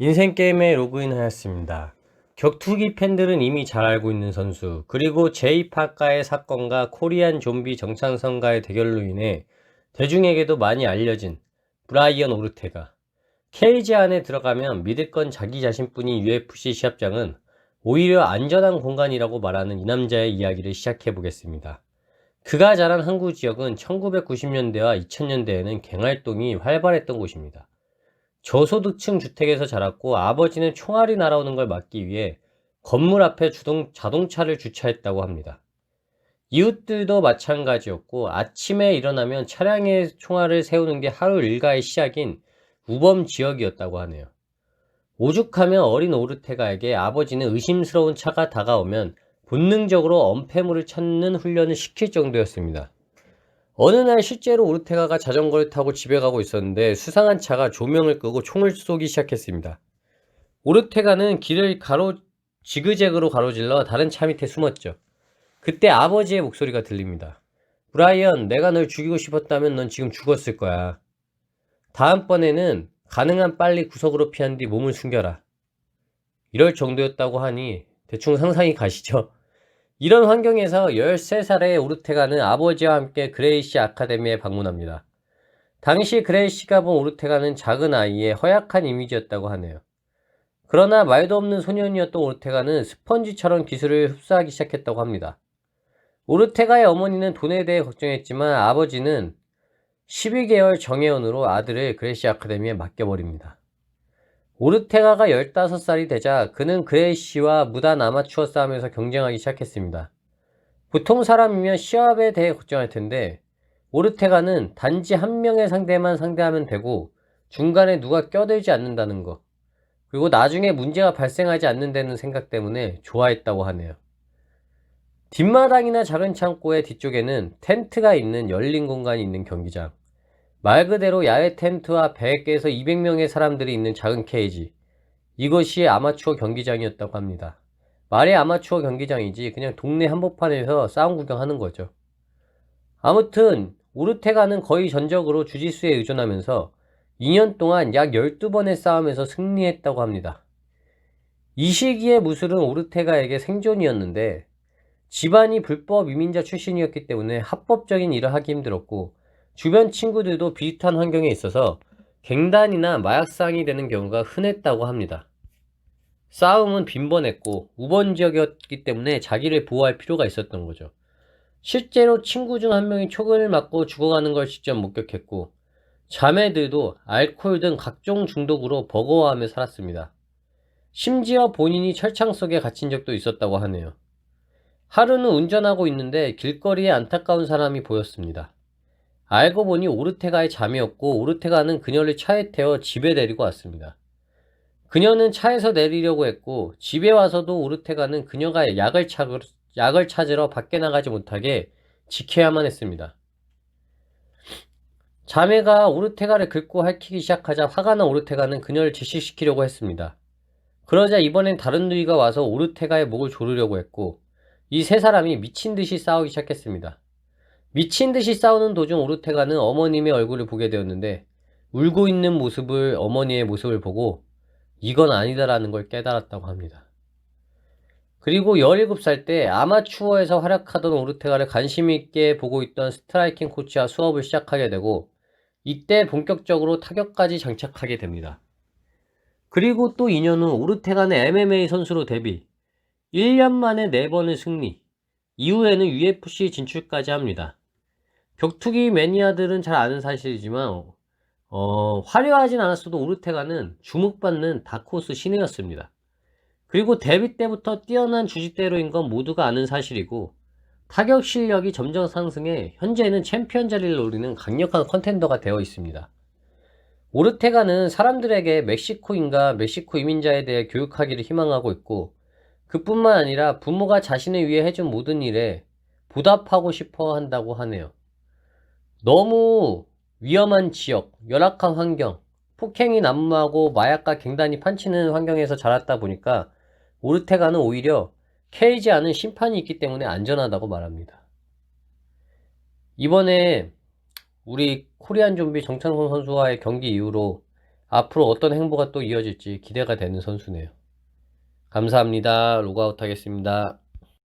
인생게임에 로그인하였습니다. 격투기 팬들은 이미 잘 알고 있는 선수, 그리고 제이파카의 사건과 코리안 좀비 정창성과의 대결로 인해 대중에게도 많이 알려진 브라이언 오르테가. 케이지 안에 들어가면 믿을 건 자기 자신뿐인 UFC 시합장은 오히려 안전한 공간이라고 말하는 이 남자의 이야기를 시작해 보겠습니다. 그가 자란 항구 지역은 1990년대와 2000년대에는 갱활동이 활발했던 곳입니다. 저소득층 주택에서 자랐고 아버지는 총알이 날아오는 걸 막기 위해 건물 앞에 주동, 자동차를 주차했다고 합니다. 이웃들도 마찬가지였고 아침에 일어나면 차량에 총알을 세우는 게 하루 일과의 시작인 우범 지역이었다고 하네요. 오죽하면 어린 오르테가에게 아버지는 의심스러운 차가 다가오면 본능적으로 엄폐물을 찾는 훈련을 시킬 정도였습니다. 어느 날 실제로 오르테가가 자전거를 타고 집에 가고 있었는데 수상한 차가 조명을 끄고 총을 쏘기 시작했습니다. 오르테가는 길을 가로 지그재그로 가로질러 다른 차 밑에 숨었죠. 그때 아버지의 목소리가 들립니다. 브라이언, 내가 널 죽이고 싶었다면 넌 지금 죽었을 거야. 다음번에는 가능한 빨리 구석으로 피한 뒤 몸을 숨겨라. 이럴 정도였다고 하니 대충 상상이 가시죠? 이런 환경에서 13살의 오르테가는 아버지와 함께 그레이시 아카데미에 방문합니다. 당시 그레이시가 본 오르테가는 작은 아이의 허약한 이미지였다고 하네요. 그러나 말도 없는 소년이었던 오르테가는 스펀지처럼 기술을 흡수하기 시작했다고 합니다. 오르테가의 어머니는 돈에 대해 걱정했지만 아버지는 12개월 정예원으로 아들을 그레이시 아카데미에 맡겨버립니다. 오르테가가 15살이 되자 그는 그레이시와 무단 아마추어 싸움에서 경쟁하기 시작했습니다. 보통 사람이면 시합에 대해 걱정할 텐데 오르테가는 단지 한 명의 상대만 상대하면 되고 중간에 누가 껴들지 않는다는 것 그리고 나중에 문제가 발생하지 않는다는 생각 때문에 좋아했다고 하네요. 뒷마당이나 작은 창고의 뒤쪽에는 텐트가 있는 열린 공간이 있는 경기장 말 그대로 야외 텐트와 100에서 200명의 사람들이 있는 작은 케이지. 이것이 아마추어 경기장이었다고 합니다. 말이 아마추어 경기장이지 그냥 동네 한복판에서 싸움 구경하는 거죠. 아무튼 오르테가는 거의 전적으로 주짓수에 의존하면서 2년 동안 약 12번의 싸움에서 승리했다고 합니다. 이 시기의 무술은 오르테가에게 생존이었는데 집안이 불법 이민자 출신이었기 때문에 합법적인 일을 하기 힘들었고 주변 친구들도 비슷한 환경에 있어서 갱단이나 마약상이 되는 경우가 흔했다고 합니다. 싸움은 빈번했고 우번 지역이었기 때문에 자기를 보호할 필요가 있었던 거죠. 실제로 친구 중 한 명이 촉을 맞고 죽어가는 걸 직접 목격했고 자매들도 알코올 등 각종 중독으로 버거워하며 살았습니다. 심지어 본인이 철창 속에 갇힌 적도 있었다고 하네요. 하루는 운전하고 있는데 길거리에 안타까운 사람이 보였습니다. 알고 보니 오르테가의 잠이었고 오르테가는 그녀를 차에 태워 집에 데리고 왔습니다. 그녀는 차에서 내리려고 했고 집에 와서도 오르테가는 그녀가 약을, 찾으러, 약을 찾으러 밖에 나가지 못하게 지켜야만 했습니다. 자매가 오르테가를 긁고 핥히기 시작하자 화가 난 오르테가는 그녀를 질식시키려고 했습니다. 그러자 이번엔 다른 누이가 와서 오르테가의 목을 조르려고 했고 이 세 사람이 미친 듯이 싸우기 시작했습니다. 미친 듯이 싸우는 도중 오르테가는 어머님의 얼굴을 보게 되었는데 울고 있는 모습을 어머니의 모습을 보고 이건 아니다라는 걸 깨달았다고 합니다. 그리고 17살 때 아마추어에서 활약하던 오르테가를 관심 있게 보고 있던 스트라이킹 코치와 수업을 시작하게 되고 이때 본격적으로 타격까지 장착하게 됩니다. 그리고 또 2년 후 오르테가는 MMA 선수로 데뷔 1년 만에 4번의 승리 이후에는 UFC 진출까지 합니다. 격투기 매니아들은 잘 아는 사실이지만 어, 화려하진 않았어도 오르테가는 주목받는 다크호스 신이었습니다. 그리고 데뷔 때부터 뛰어난 주짓대로인 건 모두가 아는 사실이고 타격 실력이 점점 상승해 현재는 챔피언 자리를 노리는 강력한 컨텐더가 되어 있습니다. 오르테가는 사람들에게 멕시코인과 멕시코 이민자에 대해 교육하기를 희망하고 있고 그뿐만 아니라 부모가 자신을 위해 해준 모든 일에 보답하고 싶어 한다고 하네요. 너무 위험한 지역, 열악한 환경, 폭행이 난무하고 마약과 갱단이 판치는 환경에서 자랐다 보니까 오르테가는 오히려 케이지 않은 심판이 있기 때문에 안전하다고 말합니다. 이번에 우리 코리안 좀비 정창선 선수와의 경기 이후로 앞으로 어떤 행보가 또 이어질지 기대가 되는 선수네요. 감사합니다. 로그아웃 하겠습니다.